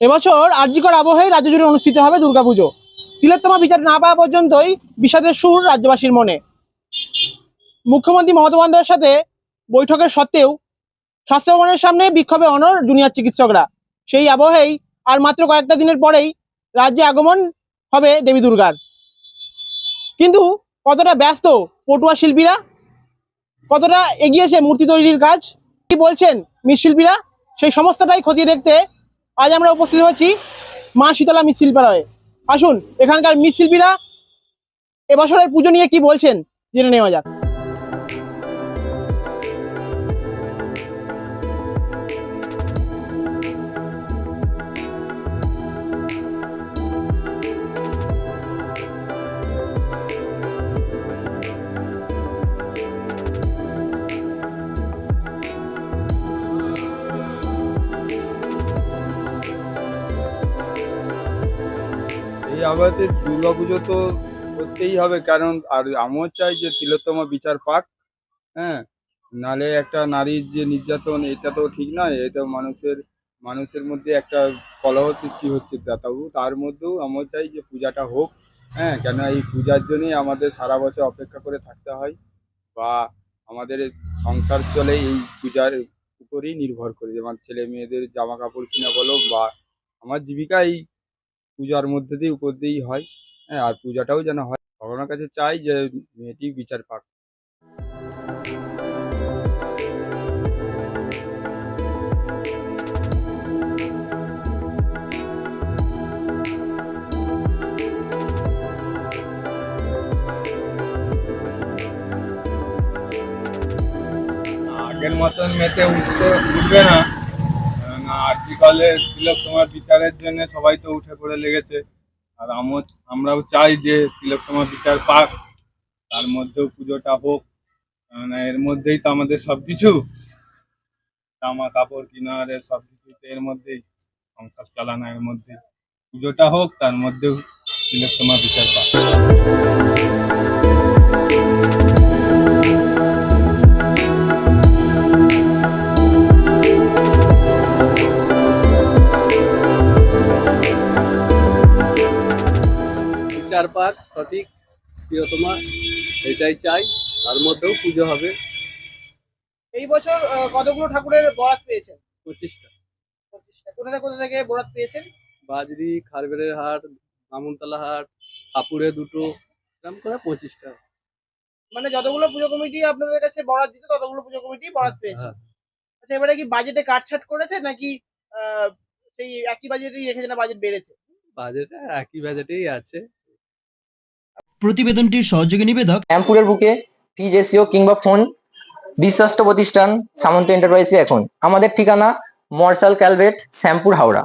এবছর আর্যিকর আবহে রাজ্য জুড়ে অনুষ্ঠিত হবে দুর্গাপুজো। তিলোত্তমা বিচার না পাওয়া পর্যন্তই বিষাদের সুর রাজ্যবাসীর মনে। মুখ্যমন্ত্রী মমতা বন্দ্যোপাধ্যায়ের সাথে বৈঠকের সত্ত্বেও স্বাস্থ্য ভবনের সামনে বিক্ষোভে অনর জুনিয়র চিকিৎসকরা। সেই আবহেই আর মাত্র কয়েকটা দিনের পরেই রাজ্যে আগমন হবে দেবী দুর্গার। কিন্তু কতটা ব্যস্ত পটুয়া শিল্পীরা? কতটা এগিয়েছে মূর্তি তৈরির কাজ? কি বলছেন মৃৎশিল্পীরা? সেই সমস্তটাই খতিয়ে দেখতে আজ আমরা উপস্থিত হয়েছি মা শীতলা মৃৎশিল্পালয়ে আসুন, এখানকার মৃৎশিল্পীরা এবছরের পুজো নিয়ে কি বলছেন, জেনে নেওয়া যাক। আবহাওয়াতে দুর্গা পুজো তো করতেই হবে, কারণ আর আমিও চাই যে তিলোত্তমা বিচার পাক হ্যাঁ? নালে একটা নারীর যে নির্যাতন, এটা তো ঠিক নয়, এটা মানুষের মানুষের মধ্যে একটা কলহ সৃষ্টি হচ্ছে তা- তবু তার মধ্যেও আমিও চাই যে পূজাটা হোক হ্যাঁ? কেন এই পূজার জন্যই আমাদের সারা বছর অপেক্ষা করে থাকতে হয় বা আমাদের সংসার চলে এই পূজার উপরেই নির্ভর করে। যেমন ছেলে মেয়েদের জামা কাপড় কিনা বলো বা আমার জীবিকা এই পূজার মধ্যে দিয়ে উপর দিয়েই হয়। হ্যাঁ আর পূজাটাও যেন হয়। ভগবানের কাছে চাই যে মেয়েটি বিচার পাক। আগের মতন মেতে উঠতে উঠবে না। আর্টিকলে তিলক তোমার বিচারের জন্য সবাই তো উঠে পড়ে লেগেছে। আর আমরাও চাই যে তিলক তোমার বিচার পাক, তার মধ্যেও পুজোটা হোক। কারণ এর মধ্যেই তো আমাদের সব কিছু জামা কাপড় কেনার সব কিছু এর মধ্যেই, সংসার চালানো এর মধ্যে পুজোটা হোক, তার মধ্যেও তিলক তোমার বিচার পাক। বিচার পাক সঠিক প্রিয়তমা এটাই চাই তার মধ্যেও পুজো হবে। এই বছর কতগুলো ঠাকুরের বরাত পেয়েছেন? পঁচিশটা। পঁচিশটা। কোথা থেকে কোথা থেকে বরাত পেয়েছেন? বাজরি খারবেরের হাট বামুনতলা হাট সাপুরে দুটো এরকম করে পঁচিশটা। মানে যতগুলো পুজো কমিটি আপনাদের কাছে বরাত দিত ততগুলো পুজো কমিটি বরাত পেয়েছে। হ্যাঁ। আচ্ছা এবারে কি বাজেটে কাটছাট করেছে নাকি সেই একই বাজেটেই রেখেছে না বাজেট বেড়েছে? বাজেটে একই বাজেটেই আছে। প্রতিবেদনটির সহযোগী নিবেদক শ্যামপুরের বুকে ফিজ কিংবা ফোন বিশ্বস্ত প্রতিষ্ঠান সামন্ত এন্টারপ্রাইজে এখন। আমাদের ঠিকানা মর্সাল ক্যালভেট শ্যামপুর হাওড়া।